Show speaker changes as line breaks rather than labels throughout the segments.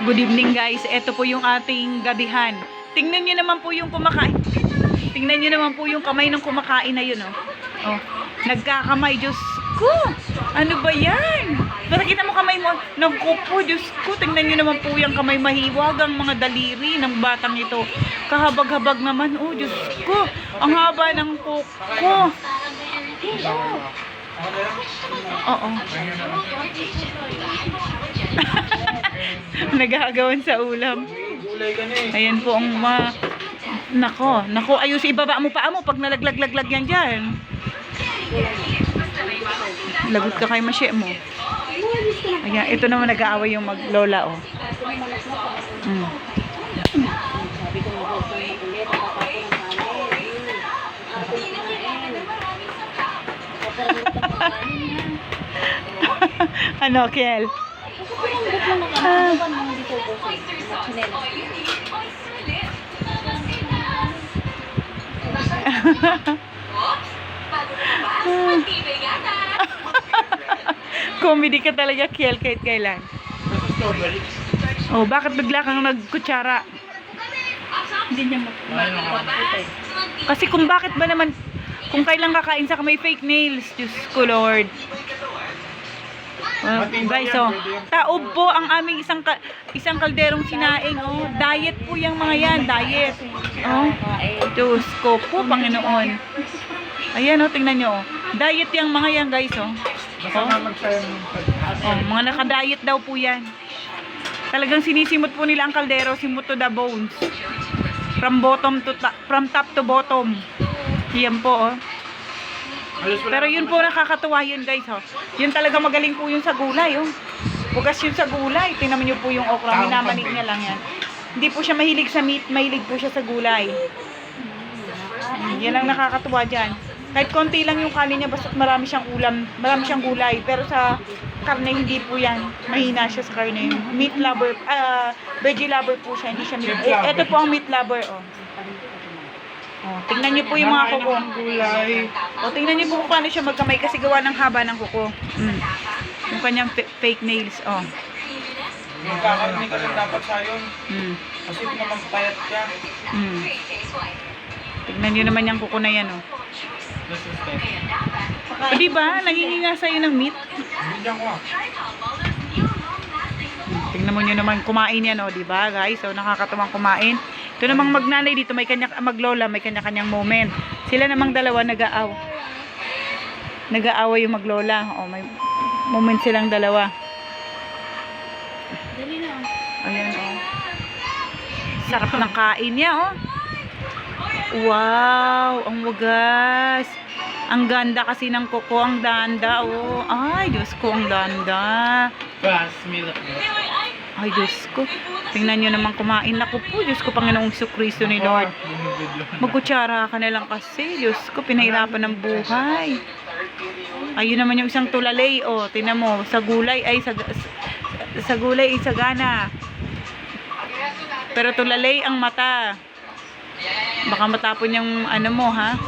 Good evening guys. Ito po yung ating gabihan. Tingnan nyo naman po yung kumakain. Tingnan nyo naman po yung kamay ng kumakain na yun, oh. oh. Nagkakamay, Diyos ko. Ano ba yan? Pero kita mo kamay mo. Nagkupo, Diyos ko. Tingnan nyo naman po yung kamay mahiwag ang mga daliri ng batang ito. Kahabag-habag naman, oh, Diyos ko. Ang haba ng kuko. Oo. Nagagawan sa ulam.
Eh.
Ayan po ang ma... Nako, nako, ayos ibaba mo pa mo pag nalaglag-laglag yan dyan. Lagot ka kay masye mo. Ayan, ito naman nag-aaway yung maglola, oh. Mm. ano, Kel? Ah. Comedy ka talaga, Kiel, kahit kailan. Oh, bakit bigla kang nagkutsara?
Hindi niya.
Kasi kung bakit ba naman, kung kailan kakain sa may fake nails, Diyos ko Lord. Ah, guys, oh, taob po ang aming isang ka, isang kalderong sinaing, oh. Diet po yung mga yan, diet. Oh, Diyos ko po, Panginoon. Ayan, oh, tingnan nyo, oh. Diet yung mga yan, guys, oh.
Ng
Oh, mga naka-diet daw po yan. Talagang sinisimot po nila ang kaldero, simot to the bones. From bottom to from top to bottom. Yan po, oh. Pero yun po nakakatuwa yun, guys, oh. Yun talaga magaling po yun sa gulay, oh. Bugas yun sa gulay. Tingnan niyo po yung okra,
Taong
minamani
kambing.
niya lang yan. Hindi po siya mahilig sa meat, mahilig po siya sa gulay. Mm, yan ang nakakatuwa dyan. Kahit konti lang yung kanin niya, basta marami siyang ulam, marami siyang gulay. Pero sa karne, hindi po yan. Mahina siya sa karne. Meat lover, ah, veggie lover po siya, hindi siya meat. Eh, ito po ang meat lover, oh. Oh, tingnan niyo po yung mga kuko.
ng gulay.
O, tingnan niyo po kung paano siya magkamay kasi gawa ng haba ng kuko. Mm. Yung kanyang fa- fake nails, oh.
Magkakaroon ka lang dapat sayon.
Mm.
Kasi naman payat ka.
Mm. Tingnan niyo naman yung kuko na yan, oh. O, di ba? Nanginginga sa'yo ng meat.
Bigyan ko ah.
Tingnan mo niyo naman kumain yan, oh, di ba, guys? So, nakakatuwang kumain. Ito namang magnanay dito, may kanya, maglola, may kanya-kanyang moment. Sila namang dalawa nag-aaw. Nag-aaway yung maglola. Oh, may moment silang dalawa.
Dali na.
Ayan, oh. Sarap ng kain niya, oh. Wow, ang wagas. Ang ganda kasi ng kuko, ang danda, oh. Ay, Diyos ko, ang danda.
Fast milk.
Ay, Diyos ko. Tingnan nyo naman kumain. Naku po, Diyos ko, Panginoong Kristo ni Lord. Magkutsara ka na lang kasi. Diyos ko, pinahirapan ng buhay. Ayun naman yung isang tulalay, oh. Tingnan mo, sa gulay, ay, sa, sa, sa gulay, ay, sa gana. Pero tulalay ang mata. Baka matapon yung ano mo, ha?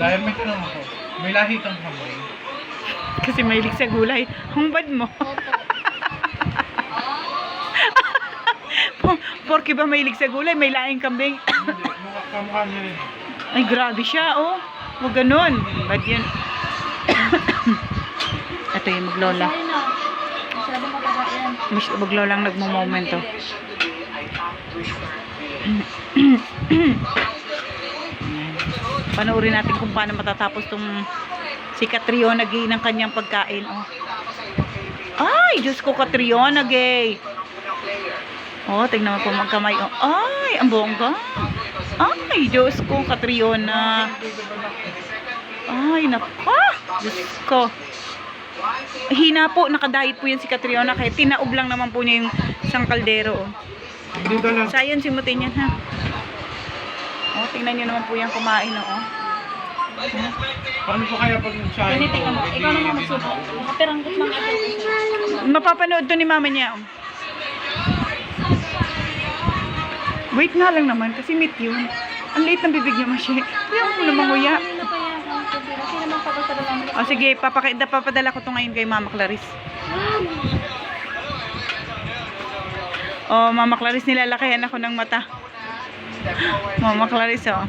Dahil may tanong ako. May lahi kang kamay.
Kasi mahilig sa gulay. Humbad mo. Po- Porke ba mahilig sa gulay? May laing kambing.
Mukha kamukha niya rin.
Ay, grabe siya, oh. Huwag ganun. Bad yun. Ito yung maglola.
Yan.
Mas maglola ang nagmo-moment, oh. Panoorin natin kung paano matatapos tong si Catriona Gay ng kanyang pagkain, oh. Ay, Diyos ko, Catriona Gay. Oh, tingnan mo po magkamay, oh. Ay, ang bongga. Ay, Diyos ko, Catriona. Ay, nako. Diyos ko. Hina po, nakadayit po yan si Catriona. Kaya tinaob lang naman po niya yung isang kaldero. Oh.
Dito lang.
Sayon, simutin yan ha. Oh, tingnan nyo naman po yan kumain. Oh.
Paano po kaya pag
mo. Ikaw naman magsubo. Mapiranggot lang ako.
Mapapanood to ni mama niya. Oh. Wait nga lang naman kasi meet yun. Ang late ng bibig niya masya. Yung mo naman kuya. O sige, papakita, papadala ko to ngayon kay Mama Clarice. Oh, Mama Clarice, nilalakihan ako ng mata. Mama Clarice, oh.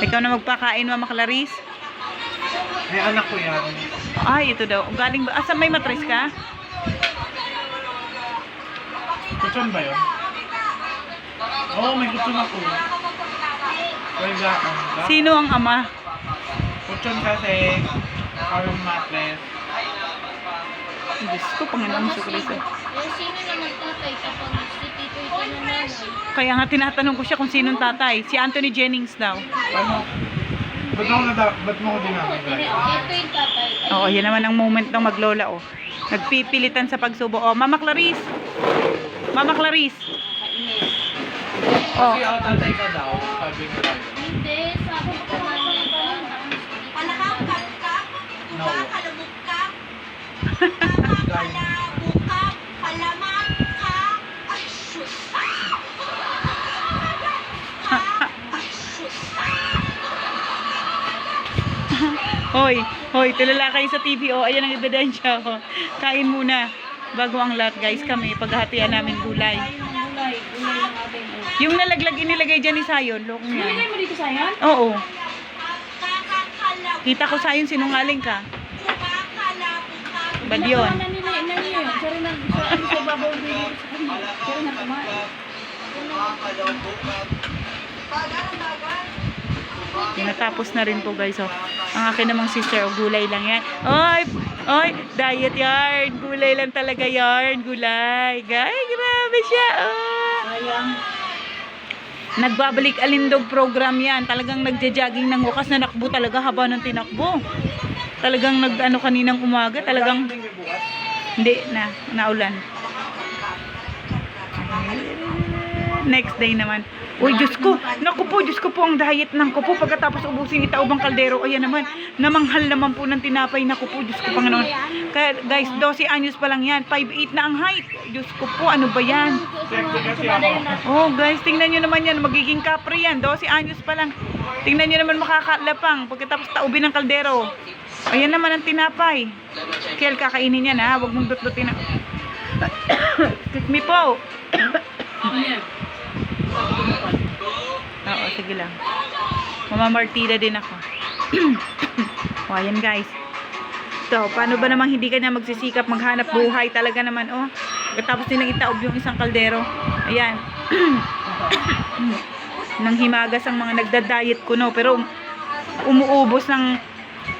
Ikaw na magpakain, Mama Clarice.
May anak ko yan.
Ay, ito daw. Galing ba? Asa may matris ka?
Kutsyon ba yun? Oo, may kutsyon ako. Wala.
Sino ang ama?
Kutsyon kasi, parang mattress.
Diyos ko, Panginoon sa Kristo.
Eh, sino na magtatay kapag si Tito ito na?
Kaya nga tinatanong ko siya kung sinong tatay. Si Anthony Jennings daw.
Ano? Ba't mo, nada, ba't mo ko dinamay
Ito yung tatay. Ay,
Oo, yan naman ang moment ng maglola, oh. Nagpipilitan sa pagsubo. Oh, Mama Clarice. Mama Clarice. Oh.
Kasi ako tatay ka daw, sabi ko tayo.
Hindi, sabi ko pa lang.
Palakakap ka,
No.
kalabog ka, kalabog ka, palamang ka, ay sus.
Hoy, hoy, tulala kayo sa TV. Oh, ayan ang ebidensya. Oh. Kain muna. Bago ang lahat, guys, kami. Paghahatian namin gulay. Yung nalaglag inilagay dyan ni Sayon. Lokong yan.
Nilagay mo dito sa yan?
Oo. Kita ko Sayon, sinungaling ka. Bad yun.
Nila na rin
po guys. Oh. Ang akin namang sister, oh, gulay lang yan. Oy, oy, diet yarn. Gulay lang talaga yarn. Gulay. Guys, grabe siya. Oh.
Sayang.
Nagbabalik alindog program yan. Talagang nagja-jogging ng wakas na nakbo talaga haba ng tinakbo. Talagang nag ano kaninang umaga. Talagang hindi na, naulan. Next day naman. Uy, Diyos ko. Naku po, Diyos ko po ang diet ng ko po. Pagkatapos ubusin itaubang kaldero. Ayan naman. Namanghal naman po ng tinapay. Naku po, Diyos ko Panginoon. Kaya guys, 12 anyos pa lang yan. 5'8 na ang height. Diyos ko po, ano ba yan? Oh, guys, tingnan nyo naman yan. Magiging kapre yan. 12 anyos pa lang. Tingnan nyo naman makakalapang. Pagkatapos taubin ng kaldero. Ayan naman ang tinapay. Kel, kakainin yan ha. Huwag mong dutlutin na. Excuse me po. Oo, sige lang. Mamamartida din ako. o, ayan guys. So, paano ba namang hindi ka niya magsisikap, maghanap buhay talaga naman, oh. Pagkatapos nilang itaob yung isang kaldero. Ayan. Nang himagas ang mga nagda-diet ko, no. Pero, um- umuubos ng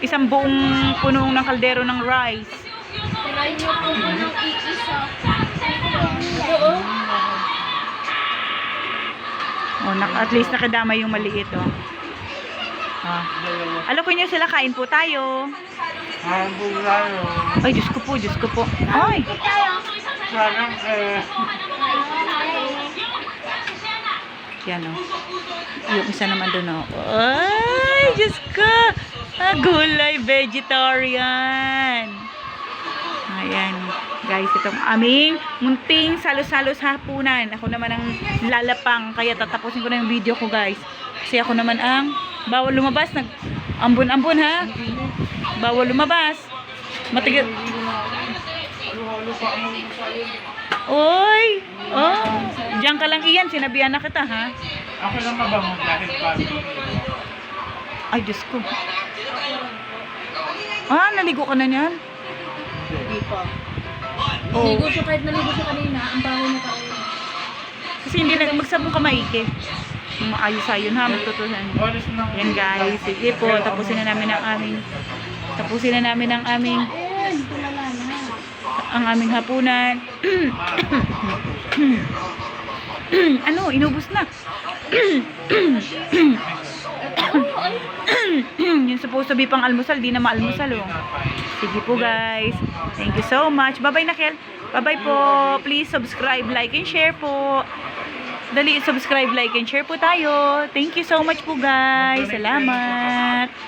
isang buong puno ng kaldero ng rice.
Try niyo po po ng iisa. Oo.
Oh, nak at least nakadama yung maliit, oh. Ah. Alokin niyo sila, kain po tayo.
Ah, bugaro.
Ay, Diyos ko po, Diyos ko po. Ay,
Parang, eh,
yan, oh. Yung isa naman doon, oh. Ay, Diyos ko. Ah, gulay, vegetarian. Ayan. Guys, itong aming munting salos-salos hapunan. Ako naman ang lalapang. Kaya tatapusin ko na yung video ko, guys. Kasi ako naman ang bawal lumabas. Nag ambon-ambon, ha? Bawal lumabas. Matigil. Oy! Oh! Diyan ka lang iyan. Sinabihan na kita, ha?
Ako lang mabango dahil bago.
Ay, Diyos ko. Ah, naligo ka na niyan?
Hindi pa.
Oh.
Ligo siya kahit naligo siya kanina. Ang baho niya kain.
Kasi hindi na magsabong ka maiki. Maayos ayun ha, magtutusan.
Oras ng...
Yan guys, sige po, tapusin na namin ang aming tapusin na namin ang aming ang aming hapunan. ano, inubos na. yung supposed to be pang almusal, di na maalmusal oh. Sige po guys. Thank you so much. Bye-bye na Kel. Bye-bye po. Please subscribe, like, and share po. Dali, subscribe, like, and share po tayo. Thank you so much po guys. Salamat.